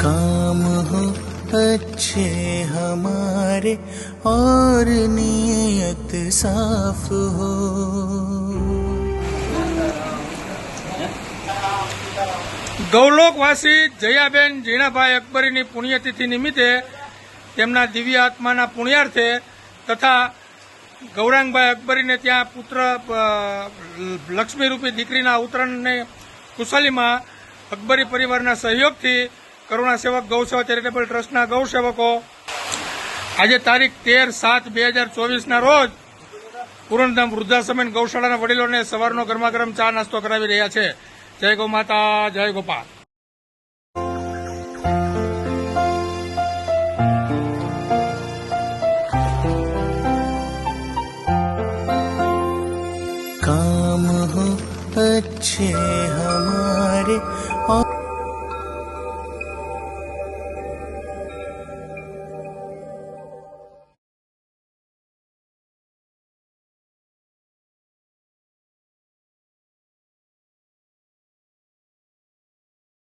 काम हो, अच्छे हमारे और नियत साफ हो। ગૌલોકવાસી જયાબેન જીણાભાઈ અકબરીની પુણ્યતિથિ નિમિત્તે તેમના દિવ્ય આત્માના પુણ્યાર્થે તથા ગૌરાંગભાઈ અકબરીને ત્યાં પુત્ર લક્ષ્મીરૂપી દીકરીના અવતરણને કુશલીમાં અકબરી પરિવારના સહયોગથી કરુણા સેવક ગૌસેવા ચેરિટેબલ ટ્રસ્ટના ગૌસેવકો આજે તારીખ તેર સાત બે હજાર ચોવીસના રોજ પૂરણધામ વૃદ્ધાશ્રમ ગૌશાળાના વડીલોને સવારનો ગરમા ગરમ ચા નાસ્તો કરાવી રહ્યા છે જય ગૌ માતા જય ગોપાલ काम हो अच्छे हमारे